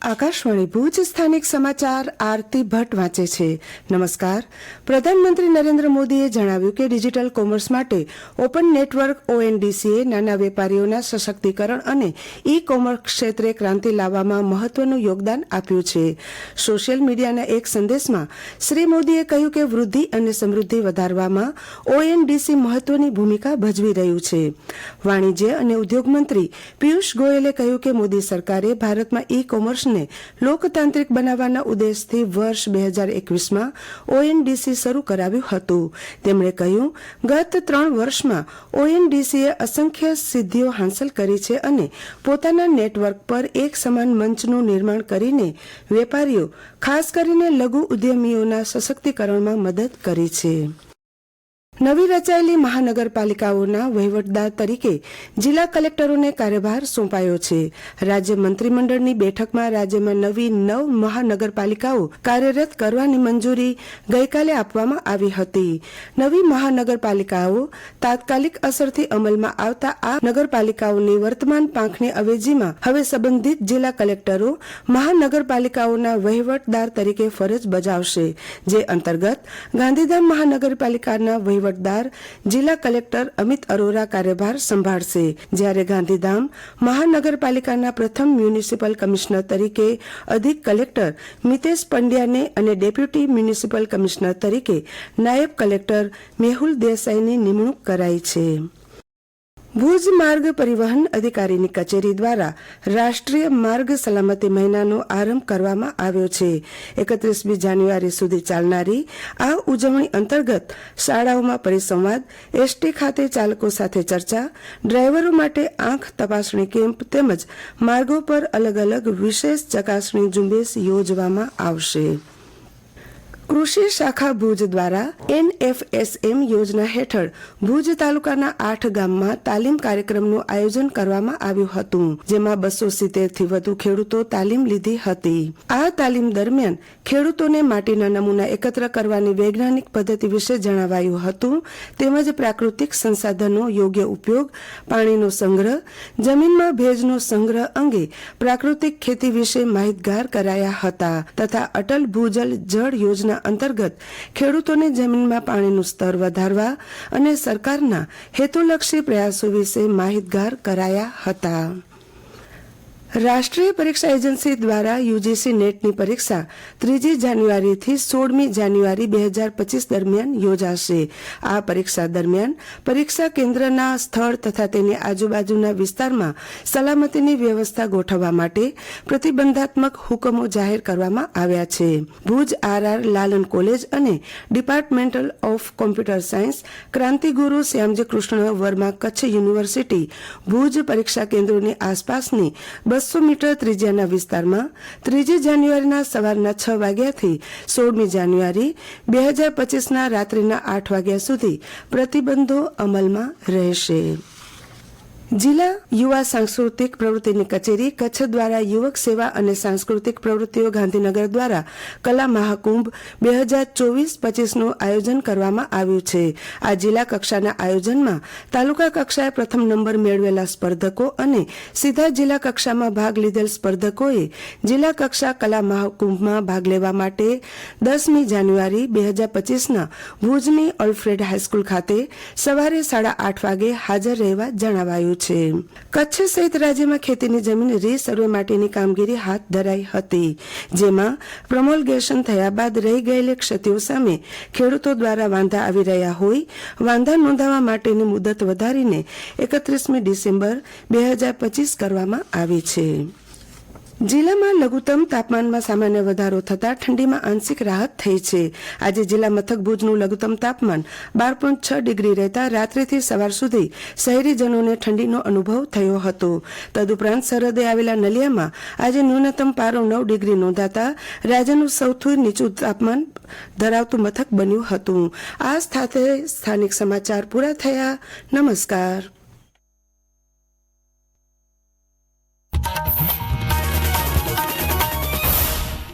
આકાશવાણી ભુજ સ્થાનિક સમાચાર આરતી ભટ્ટ વાંચે છે. નમસ્કાર. પ્રધાનમંત્રી નરેન્દ્ર મોદીએ જણાવ્યું કે ડિજિટલ કોમર્સ માટે ઓપન નેટવર્ક ઓએનડીસીએ નાના વેપારીઓના સશક્તિકરણ અને ઈ કોમર્સ ક્ષેત્રે ક્રાંતિ લાવવામાં મહત્વનું યોગદાન આપ્યું છે. સોશિયલ મીડિયાના એક સંદેશમાં શ્રી મોદીએ કહ્યું કે વૃદ્ધિ અને સમૃદ્ધિ વધારવામાં ઓએનડીસી મહત્વની ભૂમિકા ભજવી રહ્યું છે. વાણિજ્ય અને ઉદ્યોગ મંત્રી પિયુષ ગોયલે કહ્યું કે મોદી સરકારે ભારતમાં ઈ કોમર્સને લોકતાંત્રિક બનાવવાના ઉદ્દેશથી વર્ષ બે હજાર એકવીસમાં ઓએનડીસી શરૂ કરાવ્યું હતું. તેમણે કહ્યું, ગત ત્રણ વર્ષમાં ઓએનડીસીએ અસંખ્ય સિદ્ધિઓ હાંસલ કરી છે અને પોતાના નેટવર્ક પર એક સમાન મંચનું નિર્માણ કરીને વેપારીઓ, ખાસ કરીને લઘુ ઉદ્યમીઓના સશક્તિકરણમાં મદદ કરી છે. નવી રચાયેલી મહાનગરપાલિકાઓના વહીવટદાર તરીકે જિલ્લા કલેક્ટરોને કાર્યભાર સોંપાયો છે. રાજ્ય મંત્રીમંડળની બેઠકમાં રાજ્યમાં નવી નવ મહાનગરપાલિકાઓ કાર્યરત કરવાની મંજૂરી ગઈકાલે આપવામાં આવી હતી. નવી મહાનગરપાલિકાઓ તાત્કાલિક અસરથી અમલમાં આવતા આ નગરપાલિકાઓની વર્તમાન પાંખની અવેજીમાં હવે સંબંધિત જિલ્લા કલેક્ટરો મહાનગરપાલિકાઓના વહીવટદાર તરીકે ફરજ બજાવશે, જે અંતર્ગત ગાંધીધામ મહાનગરપાલિકાના વહીવટદાર જિલ્લા કલેક્ટર અમિત અરોરા કાર્યભાર સંભાળશે. જ્યારે ગાંધીધામ મહાનગરપાલિકાના પ્રથમ મ્યુનિસિપલ કમિશનર તરીકે અધિક કલેક્ટર મિતેશ પંડ્યાને અને ડેપ્યુટી મ્યુનિસિપલ કમિશનર તરીકે નાયબ કલેક્ટર મેહુલ દેસાઈની નિમણૂક કરાઈ છે. ભુજ માર્ગ પરિવહન અધિકારીની કચેરી દ્વારા રાષ્ટ્રીય માર્ગ સલામતી મહિનાનો આરંભ કરવામાં આવ્યો છે. એકત્રીસમી જાન્યુઆરી સુધી ચાલનારી આ ઉજવણી અંતર્ગત શાળાઓમાં પરિસંવાદ, એસટી ખાતે ચાલકો સાથે ચર્ચા, ડ્રાઈવરો માટે આંખ તપાસણી કેમ્પ તેમજ માર્ગો પર અલગ અલગ વિશેષ ચકાસણી ઝુંબેશ યોજવામાં આવશે. કૃષિ શાખા ભુજ દ્વારા એનએફએસએમ યોજના હેઠળ ભુજ તાલુકાના આઠ ગામમાં તાલીમ કાર્યક્રમનું આયોજન કરવામાં આવ્યું હતું, જેમાં બસો સિત્તેરથી વધુ ખેડૂતો તાલીમ લીધી હતી. આ તાલીમ દરમિયાન ખેડૂતોને માટીના નમૂના એકત્ર કરવાની વૈજ્ઞાનિક પદ્ધતિ વિશે જણાવાયું હતું, તેમજ પ્રાકૃતિક સંસાધનો યોગ્ય ઉપયોગ, પાણીનો સંગ્રહ, જમીનમાં ભેજનો સંગ્રહ અંગે પ્રાકૃતિક ખેતી વિશે માહિતગાર કરાયા હતા, તથા અટલ ભૂજલ જળ યોજના અંતર્ગત ખેડૂતોને જમીનમાં પાણીનું સ્તર વધારવા અને સરકારના હેતુલક્ષી પ્રયાસો વિશે માહિતગાર કરાયા હતા. રાષ્ટ્રીય પરીક્ષા એજન્સી દ્વારા યુજીસી નેટની પરીક્ષા ત્રીજી જાન્યુઆરીથી સોળમી જાન્યુઆરી બે હજાર પચીસ દરમિયાન યોજાશે. આ પરીક્ષા દરમિયાન પરીક્ષા કેન્દ્રના સ્થળ તથા તેની આજુબાજુના વિસ્તારમાં સલામતીની વ્યવસ્થા ગોઠવવા માટે પ્રતિબંધાત્મક હુકમો જાહેર કરવામાં આવ્યા છે. Bhuj R R Lalan college અને departmental of computer science Krantiguru Shyamji Krishna Varma Kutch university Bhuj પરીક્ષા કેન્દ્રોની આસપાસની બસો મીટર ત્રિજ્યાના વિસ્તારમાં ત્રીજી જાન્યુઆરીના સવારના છ વાગ્યાથી સોળમી જાન્યુઆરી બે હજાર પચીસના રાત્રિના આઠ વાગ્યા સુધી પ્રતિબંધો અમલમાં રહેશે. જિલ્લા યુવા સાંસ્કૃતિક પ્રવૃત્તિની કચેરી કચ્છ દ્વારા યુવક સેવા અને સાંસ્કૃતિક પ્રવૃત્તિઓ ગાંધીનગર દ્વારા કલા મહાકુંભ બે હજાર ચોવીસ પચીસનું આયોજન કરવામાં આવ્યું છે. આ જિલ્લા કક્ષાના આયોજનમાં તાલુકા કક્ષાએ પ્રથમ નંબર મેળવેલા સ્પર્ધકો અને સીધા જિલ્લા કક્ષામાં ભાગ લીધેલ સ્પર્ધકોએ જિલ્લા કક્ષા કલા મહાકુંભમાં ભાગ લેવા માટે દસમી જાન્યુઆરી બે હજાર પચીસના ભુજની ઓલ્ફ્રેડ હાઈસ્કૂલ ખાતે સવારે સાડા આઠ વાગે હાજર રહેવા જણાવાયું છે. કચ્છ સહિત રાજ્યમાં ખેતીની જમીન રી સર્વે માટેની કામગીરી હાથ ધરાઈ હતી, જેમાં પ્રમોલગેશન થયા બાદ રહી ગયેલી ક્ષતિઓ સામે ખેડૂતો દ્વારા વાંધા આવી રહ્યા હોય, વાંધા નોંધાવવા માટેની મુદત વધારીને એકત્રીસમી ડિસેમ્બર બે હજાર પચીસ કરવામાં આવી છે. જિલ્લામાં લઘુત્તમ તાપમાનમાં સામાન્ય વધારો થતાં ઠંડીમાં આંશિક રાહત થઈ છે. આજે જિલ્લા મથક ભુજનું લઘુત્તમ તાપમાન બાર પોઈન્ટ છ ડિગ્રી રહેતા રાત્રેથી સવાર સુધી શહેરીજનોને ઠંડીનો અનુભવ થયો હતો. તદુપરાંત સરહદે આવેલા નલિયામાં આજે ન્યૂનતમ પારો નવ ડિગ્રી નોંધાતા રાજ્યનું સૌથી નીચું તાપમાન ધરાવતું મથક બન્યું હતું. આ સાથે સ્થાનિક સમાચાર પૂરા થયા. નમસ્કાર.